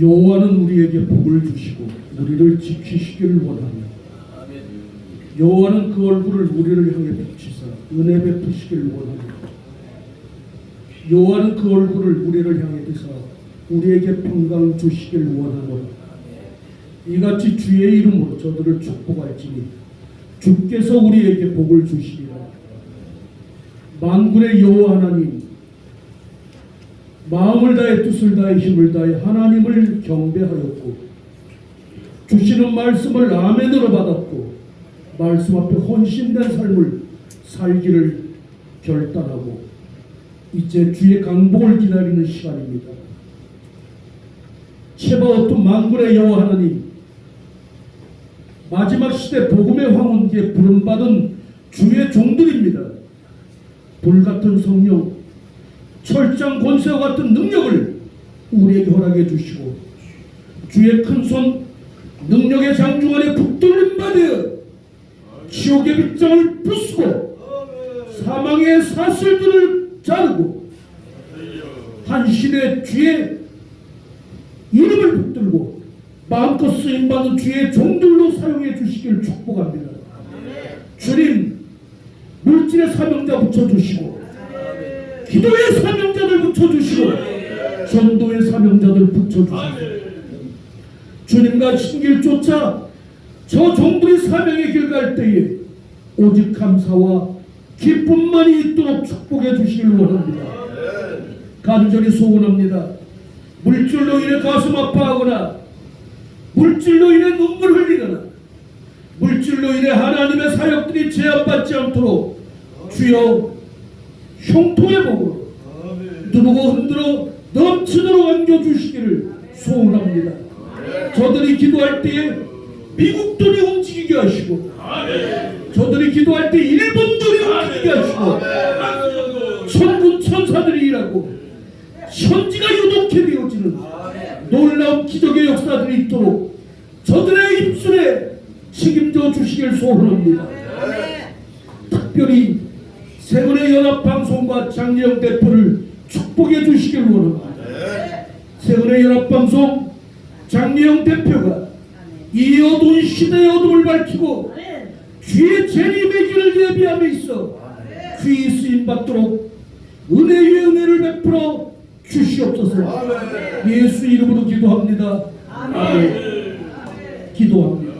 여호와는 우리에게 복을 주시고 우리를 지키시기를 원하며 여호와는 그 얼굴을 우리를 향해 비치사 은혜 베푸시기를 원하며 여호와는 그 얼굴을 우리를 향해 비사 우리에게 평강 주시기를 원하노라 이같이 주의 이름으로 저들을 축복할지니 주께서 우리에게 복을 주시리라. 만군의 여호와 하나님 마음을 다해 뜻을 다해 힘을 다해 하나님을 경배하였고 주시는 말씀을 아멘으로 받았고 말씀 앞에 헌신된 삶을 살기를 결단하고 이제 주의 강복을 기다리는 시간입니다. 체바어투 만군의 여호와 하나님 마지막 시대 복음의 황혼기에 부름받은 주의 종들입니다. 불같은 성령 철장 권세와 같은 능력을 우리에게 허락해 주시고 주의 큰 손 능력의 장중 안에 붙들림 받아 지옥의 빗장을 부수고 사망의 사슬들을 자르고 한신의 주의 이름을 붙들고 마음껏 쓰임받는 주의 종들로 사용해 주시기를 축복합니다. 주님 물질의 사명자 붙여주시고 기도의 사명자들 붙여주시고 전도의 사명자들 붙여주시고 주님과 신길 쫓아 저 종들이 사명의 길 갈 때에 오직 감사와 기쁨만이 있도록 축복해 주시길 원합니다. 간절히 소원합니다. 물질로 인해 가슴 아파하거나 물질로 인해 눈물 흘리거나 물질로 인해 하나님의 사역들이 제한받지 않도록 주여 형통의 복으로 누르고 흔들어 넘치도록 안겨주시기를 소원합니다. 저들이 기도할 때에 미국 돈이 움직이게 하시고 저들이 기도할 때 일본 돈이 움직이게 하시고 천군 천사들이 일하고 천지가 유독해 되어지는 놀라운 기적의 역사들이 있도록 저들의 입술에 책임져 주시길 소원합니다. 특별히 세월의 연합방송과 장재영 대표를 축복해 주시길 원합니다. 세월의 연합방송 장재영 대표가 이 어두운 시대의 어둠을 밝히고 주의 재림의 길을 예비함에 있어 귀히 쓰임 받도록 은혜 위에 은혜를 베풀어 주시옵소서 예수 이름으로 기도합니다. 아멘. 기도합니다.